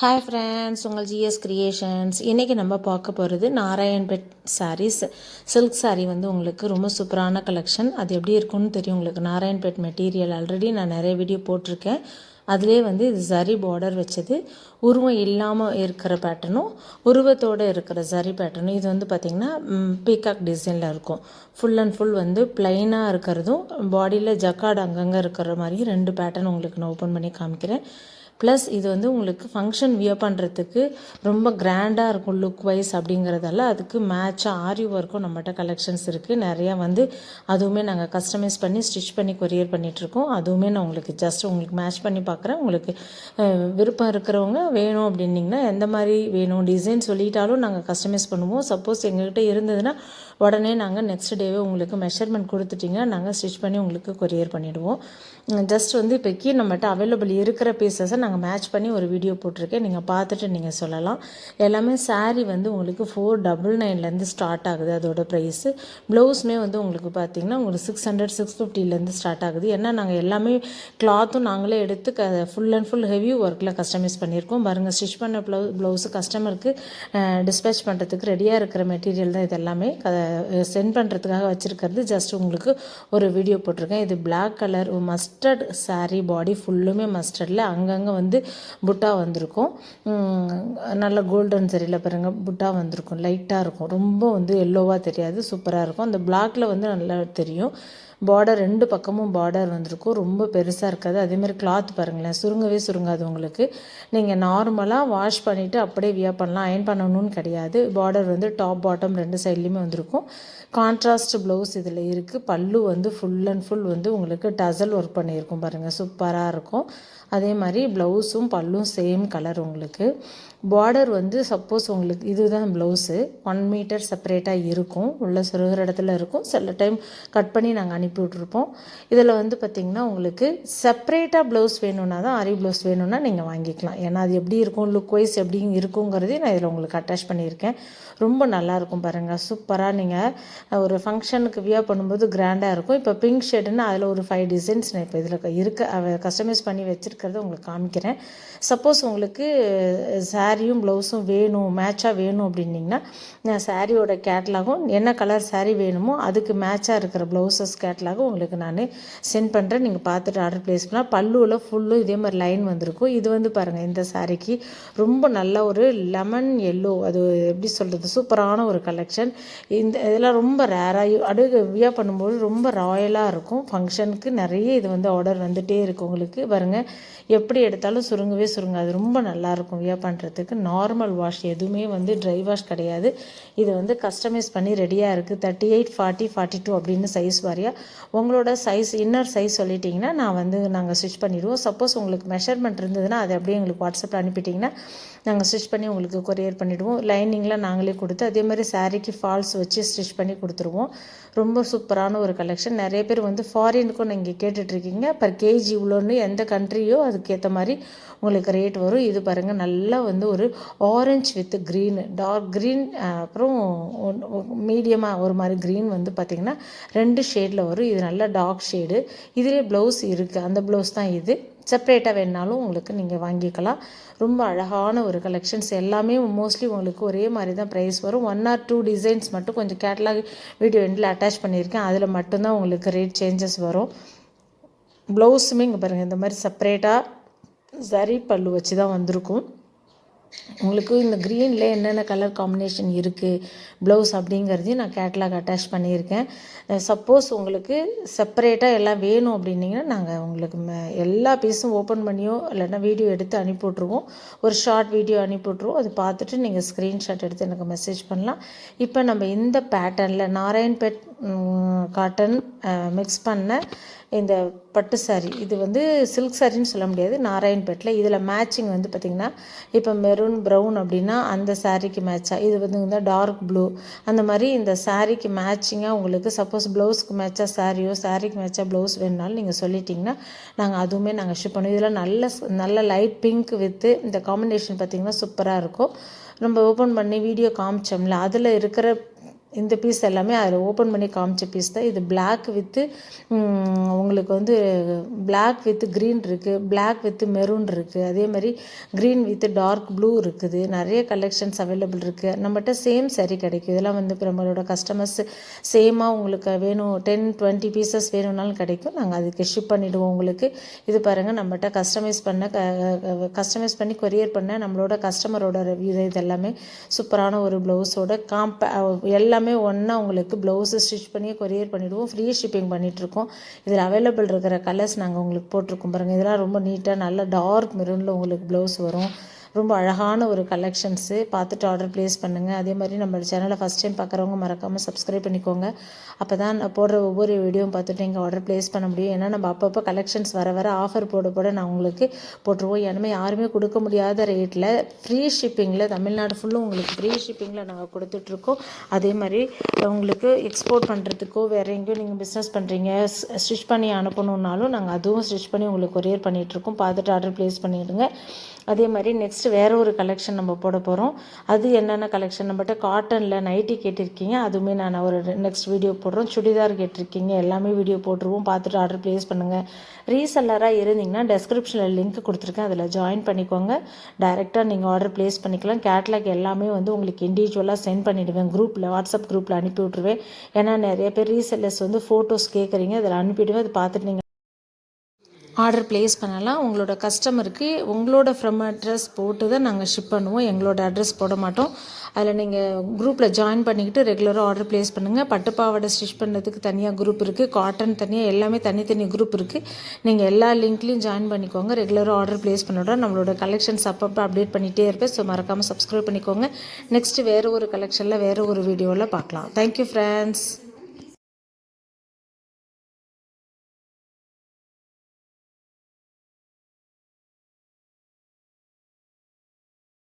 Hi friends உங்கள் GS creations இன்றைக்கி நம்ம பார்க்க போகிறது நாராயண்பேட் சாரீஸ் சில்க் சாரீ வந்து உங்களுக்கு ரொம்ப சூப்பரான கலெக்ஷன் அது எப்படி இருக்கும்னு தெரியும் உங்களுக்கு. நாராயண்பேட் மெட்டீரியல் ஆல்ரெடி நான் நிறைய வீடியோ போட்டிருக்கேன். அதிலே வந்து இது சரி பார்டர் வச்சது. உருவம் இல்லாமல் இருக்கிற பேட்டர்னும் உருவத்தோடு இருக்கிற சரி பேட்டர்னும் இது வந்து பார்த்திங்கன்னா பீகாக் டிசைனில் இருக்கும். ஃபுல் அண்ட் ஃபுல் வந்து பிளைனாக இருக்கிறதும் பாடியில் ஜக்கார்டு அங்கங்கே இருக்கிற மாதிரி ரெண்டு பேட்டர்ன் உங்களுக்கு நான் ஓப்பன் பண்ணி காமிக்கிறேன். ப்ளஸ் இது வந்து உங்களுக்கு ஃபங்க்ஷன் வியர் பண்ணுறதுக்கு ரொம்ப கிராண்டாக இருக்கும் லுக் வைஸ் அப்படிங்கிறதால அதுக்கு மேட்சாக ஆரி ஒர்க்கும் நம்மகிட்ட கலெக்ஷன்ஸ் இருக்குது நிறையா வந்து அதுவுமே நாங்கள் கஸ்டமைஸ் பண்ணி ஸ்டிச் பண்ணி கொரியர் பண்ணிகிட்ருக்கோம் அதுவுமே நான் உங்களுக்கு ஜஸ்ட் உங்களுக்கு மேட்ச் பண்ணி பார்க்குறேன் உங்களுக்கு விருப்பம் இருக்கிறவங்க வேணும் அப்படின்னிங்கன்னா எந்த மாதிரி வேணும் டிசைன் சொல்லிட்டாலும் நாங்கள் கஸ்டமைஸ் பண்ணுவோம். சப்போஸ் எங்கள்கிட்ட இருந்ததுன்னா உடனே நாங்கள் நெக்ஸ்ட் டேவே உங்களுக்கு மெஷர்மெண்ட் கொடுத்துட்டிங்கன்னா நாங்கள் ஸ்டிச் பண்ணி உங்களுக்கு கொரியர் பண்ணிவிடுவோம் ஜஸ்ட் வந்து இப்போக்கி நம்மகிட்ட அவைலபிள் இருக்கிற பீசஸை நாங்கள் மேட்ச் பண்ணி ஒரு வீடியோ போட்டிருக்கேன். நீங்கள் பார்த்துட்டு நீங்கள் சொல்லலாம். எல்லாமே சாரீ வந்து உங்களுக்கு ஃபோர் டபுள் நைன்லேருந்து ஸ்டார்ட் ஆகுது. அதோட ப்ரைஸு ப்ளவுஸுமே வந்து உங்களுக்கு பார்த்தீங்கன்னா உங்களுக்கு சிக்ஸ் ஹண்ட்ரட் சிக்ஸ் ஃபிஃப்டிலேருந்து ஸ்டார்ட் ஆகுது. ஏன்னா நாங்கள் எல்லாமே கிளாத்தும் நாங்களே எடுத்து க ஃபுல் அண்ட் ஃபுல் ஹெவி ஒர்க்கில் கஸ்டமைஸ் பண்ணியிருக்கோம். பாருங்கள் ஸ்டிச் பண்ண ப்ளவு ப்ளவுஸு கஸ்டமருக்கு டிஸ்பேச் பண்ணுறதுக்கு ரெடியாக இருக்கிற மெட்டீரியல் தான் இது எல்லாமே சென்ட் பண்ணுறதுக்காக வச்சுருக்கிறது. ஜஸ்ட் உங்களுக்கு ஒரு வீடியோ போட்டிருக்கேன். இது black colour mustard sari body ஃபுல்லுமே மஸ்டர்டில் அங்கங்கே வந்து புட்டா வந்திருக்கும். நல்ல கோல்டன் சரியில் பாருங்கள் புட்டா வந்திருக்கும். லைட்டாக இருக்கும். ரொம்ப வந்து எல்லோவாக தெரியாது சூப்பராக இருக்கும். அந்த பிளாக்ல வந்து நல்லா தெரியும். பார்டர் ரெண்டு பக்கமும் பார்டர் வந்திருக்கும். ரொம்ப பெருசாக இருக்காது. அதேமாதிரி கிளாத் பாருங்களேன். சுருங்கவே சுருங்காது உங்களுக்கு. நீங்கள் நார்மலாக வாஷ் பண்ணிவிட்டு அப்படியே வியர் பண்ணலாம். அயன் பண்ணணும்னு கிடையாது. பார்டர் வந்து டாப் பாட்டம் ரெண்டு சைட்லேயுமே வந்திருக்கும். கான்ட்ராஸ்ட் ப்ளவுஸ் இதில் இருக்குது பல்லு வந்து ஃபுல் அண்ட் ஃபுல் வந்து உங்களுக்கு டசல் ஒர்க் பண்ணியிருக்கும் பாருங்கள் சூப்பராக இருக்கும். அதே மாதிரி ப்ளவுஸும் பல்லும் சேம் கலர் உங்களுக்கு. பார்டர் வந்து சப்போஸ் உங்களுக்கு இதுதான் ப்ளவுஸு ஒன் மீட்டர் செப்பரேட்டாக இருக்கும். உள்ள சுருகிற இடத்துல இருக்கும். சில டைம் கட் பண்ணி நாங்கள் அனுப்பி விட்ருப்போம் இதில் வந்து பார்த்திங்கன்னா உங்களுக்கு செப்பரேட்டாக ப்ளவுஸ் வேணும்னா தான் ஆரி ப்ளவுஸ் வேணும்னா நீங்கள் வாங்கிக்கலாம். ஏன்னா அது எப்படி இருக்கும் லுக் வைஸ் எப்படி இருக்குங்கிறதையும் நான் இதில் உங்களுக்கு அட்டாச் பண்ணியிருக்கேன். ரொம்ப நல்லாயிருக்கும் பாருங்கள் சூப்பராக நீங்கள் ஒரு ஃபங்க்ஷனுக்கு வியர் பண்ணும்போது கிராண்டாக இருக்கும். இப்போ பிங்க் ஷேடுன்னா அதில் ஒரு ஃபைவ் டிசைன்ஸ் நான் இப்போ இதில் இருக்க. கஸ்டமைஸ் பண்ணி வச்சுருக்கிறத உங்களுக்கு காமிக்கிறேன். சப்போஸ் உங்களுக்கு சாரியும் ப்ளவுஸும் வேணும் மேட்சாக வேணும் அப்படின்னிங்கன்னா நான் சாரியோட கேட்லாகும் என்ன கலர் saree வேணுமோ அதுக்கு மேட்சாக இருக்கிற ப்ளவுசஸ் கேட்லாகும் உங்களுக்கு நான் சென்ட் பண்ணுறேன் நீங்கள் பார்த்துட்டு ஆர்டர் ப்ளேஸ் பண்ணால் பல்லுவில் ஃபுல்லும் இதே மாதிரி லைன் வந்திருக்கும். இது வந்து பாருங்கள் இந்த சாரிக்கு ரொம்ப நல்ல ஒரு லெமன் எல்லோ அது எப்படி சொல்கிறது சூப்பரான ஒரு கலெக்ஷன் இந்த இதெல்லாம் ரொம்ப ரேராக அடுகு வியா பண்ணும்போது ரொம்ப ராயலாக இருக்கும். ஃபங்க்ஷனுக்கு நிறைய இது வந்து ஆர்டர் வந்துகிட்டே இருக்கும் உங்களுக்கு. பாருங்கள் எப்படி எடுத்தாலும் சுருங்கவே சுருங்காது ரொம்ப நல்லாயிருக்கும் வியா பண்ணுறதுக்கு நார்மல் வாஷ் எதுவுமே வந்து ட்ரை வாஷ் கிடையாது. இது வந்து கஸ்டமைஸ் பண்ணி ரெடியாக இருக்குது thirty eight forty forty two அப்படின்னு சைஸ் வாரியாக உங்களோட சைஸ் இன்னர் சைஸ் சொல்லிட்டிங்கன்னா நான் வந்து நாங்கள் ஸ்டிச் பண்ணிடுவோம். சப்போஸ் உங்களுக்கு மெஷர்மெண்ட் இருந்ததுன்னா அதை அப்படியே எங்களுக்கு வாட்ஸ்அப்பில் அனுப்பிட்டிங்கன்னா நாங்கள் ஸ்டிச் பண்ணி உங்களுக்கு கொரியர் பண்ணிவிடுவோம் லைனிங்லாம் நாங்களே கொடுத்து அதே மாதிரி சாரீக்கு ஃபால்ஸ் வச்சு ஸ்டிச் பண்ணி கொடுத்துருவோம். ரொம்ப சூப்பரான ஒரு கலெக்ஷன் நிறைய பேர் வந்து ஃபாரினுக்கும் நீங்கள் கேட்டுட்ருக்கீங்க. பர் கேஜி இவ்வளோன்னு எந்த கண்ட்ரியோ அதுக்கேற்ற மாதிரி உங்களுக்கு ரேட் வரும். இது பாருங்கள் நல்லா வந்து ஒரு orange with green dark green அப்புறம் மீடியமாக ஒரு மாதிரி க்ரீன் வந்து பார்த்திங்கன்னா ரெண்டு ஷேடில் வரும். இது நல்ல டார்க் ஷேடு இதிலே ப்ளவுஸ் இருக்குது அந்த ப்ளவுஸ் தான் இது. செப்பரேட்டாக வேணாலும் உங்களுக்கு நீங்கள் வாங்கிக்கலாம். ரொம்ப அழகான ஒரு கலெக்ஷன்ஸ் எல்லாமே மோஸ்ட்லி உங்களுக்கு ஒரே மாதிரி தான் ப்ரைஸ் வரும். ஒன் ஆர் டூ டிசைன்ஸ் மட்டும் கொஞ்சம் கேட்லாக் வீடியோ எண்டில் அட்டாச் பண்ணியிருக்கேன். அதில் மட்டும்தான் உங்களுக்கு ரேட் சேஞ்சஸ் வரும். ப்ளவுஸுமே இங்கே பாருங்கள் இந்த மாதிரி செப்பரேட்டாக சரி பல்லு வச்சு தான் வந்திருக்கும். உங்களுக்கு இந்த க்ரீனில் என்னென்ன கலர் காம்பினேஷன் இருக்குது ப்ளவுஸ் அப்படிங்கிறதையும் நான் கேட்லாக் அட்டாச் பண்ணியிருக்கேன். சப்போஸ் உங்களுக்கு செப்பரேட்டாக எல்லாம் வேணும் அப்படின்னிங்கன்னா நாங்கள் உங்களுக்கு எல்லா பீஸும் ஓப்பன் பண்ணியோ இல்லைன்னா வீடியோ எடுத்து அனுப்பி விட்ருவோம் ஒரு ஷார்ட் வீடியோ அனுப்பி விட்ருவோம் அது பார்த்துட்டு நீங்கள் ஸ்க்ரீன்ஷாட் எடுத்து எனக்கு மெசேஜ் பண்ணலாம். இப்போ நம்ம இந்த பேட்டர்னில் நாராயண்பேட் காட்டன் மிக்ஸ் பண்ண இந்த பட்டு saree. இது வந்து சில்க் சாரின்னு சொல்ல முடியாது நாராயண்பேட்டில் இதில் மேட்சிங் வந்து பார்த்திங்கன்னா இப்போ மெரூன் ப்ரௌன் அப்படின்னா அந்த சாரீக்கு மேட்சாக இது வந்து இந்த டார்க் ப்ளூ அந்த மாதிரி இந்த சாரீக்கு மேட்சிங்காக உங்களுக்கு சப்போஸ் ப்ளவுஸ்க்கு மேட்சாக சாரியோ சாரீக்கு மேட்சாக ப்ளவுஸ் வேணுனாலும் நீங்கள் சொல்லிட்டிங்கன்னா நாங்கள் அதுவுமே நாங்கள் ஷிப் பண்ணுவோம் இதில் நல்ல நல்ல லைட் பிங்க் வித்து இந்த காம்பினேஷன் பார்த்திங்கன்னா சூப்பராக இருக்கும். நம்ம ஓப்பன் பண்ணி வீடியோ காமிச்சோம்ல அதில் இருக்கிற இந்த பீஸ் எல்லாமே அதில் ஓப்பன் பண்ணி காமிச்ச பீஸ் தான். இது பிளாக் வித்து உங்களுக்கு வந்து பிளாக் வித் க்ரீன் இருக்குது பிளாக் வித் மெரூன் இருக்குது அதே மாதிரி க்ரீன் வித் டார்க் ப்ளூ இருக்குது. நிறைய கலெக்ஷன்ஸ் அவைலபிள் இருக்குது நம்மகிட்ட சேம் சரி கிடைக்கும். இதெல்லாம் வந்து இப்போ நம்மளோட கஸ்டமர்ஸ் சேமாக உங்களுக்கு வேணும். டென் டுவெண்ட்டி பீசஸ் வேணும்னாலும் கிடைக்கும். நாங்கள் அதுக்கு ஷிப் பண்ணிவிடுவோம் உங்களுக்கு. இது பாருங்கள் நம்மகிட்ட கஸ்டமைஸ் பண்ண கஸ்டமைஸ் பண்ணி கொரியர் பண்ண நம்மளோட கஸ்டமரோட ரிவ்யூ இது எல்லாமே சூப்பரான ஒரு ப்ளவுஸோட காம்ப எல்லாமே ஒன்றா உங்களுக்கு ப்ளவுஸு ஸ்டிச் பண்ணி கொரியர் பண்ணிவிடுவோம் ஃப்ரீ ஷிப்பிங் பண்ணிகிட்ருக்கோம் இதில் அவைலபிள் இருக்கிற கலர்ஸ் நாங்கள் உங்களுக்கு போட்டிருக்கோம் பாருங்கள் இதெல்லாம் ரொம்ப நீட்டாக நல்ல டார்க் மெரூனில் உங்களுக்கு ப்ளவுஸ் வரும். ரொம்ப அழகான ஒரு கலெக்ஷன்ஸு பார்த்துட்டு ஆர்டர் ப்ளேஸ் பண்ணுங்கள் அதே மாதிரி நம்ம சேனலை ஃபஸ்ட் டைம் பார்க்குறவங்க மறக்காமல் சப்ஸ்கிரைப் பண்ணிக்கோங்க. அப்போ தான் நான் போடுற ஒவ்வொரு வீடியோவும் பார்த்துட்டு நீங்கள் ஆர்டர் ப்ளேஸ் பண்ண முடியும். ஏன்னா நம்ம அப்பப்போ கலெக்ஷன்ஸ் வர வர ஆஃபர் போட போட நான் உங்களுக்கு போட்டுருவோம். ஏன்னா யாருமே கொடுக்க முடியாத ரேட்டில் ஃப்ரீ ஷிப்பிங்கில் தமிழ்நாடு ஃபுல்லும் உங்களுக்கு ஃப்ரீ ஷிப்பிங்கில் நாங்கள் கொடுத்துட்ருக்கோம் அதே மாதிரி உங்களுக்கு எக்ஸ்போர்ட் பண்ணுறதுக்கோ வேறு எங்கேயும் நீங்கள் பிஸ்னஸ் பண்ணுறீங்க ஸ்டிச் பண்ணி அனுப்பணுன்னாலும் நாங்கள் அதுவும் ஸ்டிச் பண்ணி உங்களுக்கு கொரியர் பண்ணிகிட்ருக்கோம் பார்த்துட்டு ஆர்டர் ப்ளேஸ் பண்ணிவிடுங்க அதே மாதிரி நெக்ஸ்ட் வேறு ஒரு கலெக்ஷன் நம்ம போட போகிறோம் அது என்னென்ன கலெக்ஷன் நம்மகிட்ட காட்டனில் நைட்டி கேட்டிருக்கீங்க. அதுவுமே நான் ஒரு நெக்ஸ்ட் வீடியோ போடுறோம். சுடிதார் கேட்டிருக்கீங்க. எல்லாமே வீடியோ போட்டுருவோம். பார்த்துட்டு ஆர்டர் ப்ளேஸ் பண்ணுங்கள் ரீசெல்லராக இருந்தீங்கன்னா டெஸ்கிரிப்ஷனில் லிங்க் கொடுத்துருக்கேன். அதில் ஜாயின் பண்ணிக்கோங்க. டைரெக்டாக நீங்கள் ஆர்டர் ப்ளேஸ் பண்ணிக்கலாம். கேட்லாக் எல்லாமே வந்து உங்களுக்கு இண்டிவிஜுவலாக சென்ட் பண்ணிவிடுவேன் குரூப்பில் வாட்ஸ்அப் குரூப்பில் அனுப்பி விட்ருவேன் ஏன்னா நிறைய பேர் ரீசெல்லர்ஸ் வந்து ஃபோட்டோஸ் கேட்குறீங்க அதில் அனுப்பிவிடுவேன் அதை பார்த்துட்டு நீங்கள் ஆர்டர் ப்ளேஸ் பண்ணலாம். உங்களோட கஸ்டமருக்கு உங்களோட ஃப்ரம் அட்ரஸ் போட்டு தான் நாங்கள் ஷிப் பண்ணுவோம். எங்களோட அட்ரஸ் போட மாட்டோம். அதில் நீங்கள் குரூப்பில் ஜாயின் பண்ணிக்கிட்டு ரெகுலராக ஆர்டர் ப்ளேஸ் பண்ணுங்கள் பட்டுப்பாவடை ஸ்டிச் பண்ணுறதுக்கு தனியாக குரூப் இருக்குது காட்டன் தனியாக எல்லாமே தனித்தனி குரூப் இருக்குது நீங்கள் எல்லா லிங்க்லேயும் ஜாயின் பண்ணிக்கோங்க. ரெகுலராக ஆர்டர் ப்ளேஸ் பண்ணோட நம்மளோட கலெக்ஷன்ஸ் அப்பப்போ அப்டேட் பண்ணிகிட்டே இருப்பேன். ஸோ மறக்காமல் சப்ஸ்கிரைப் பண்ணிக்கோங்க. நெக்ஸ்ட்டு வேறு ஒரு கலெக்ஷனில் வேறு ஒரு வீடியோவில் பார்க்கலாம். Thank you friends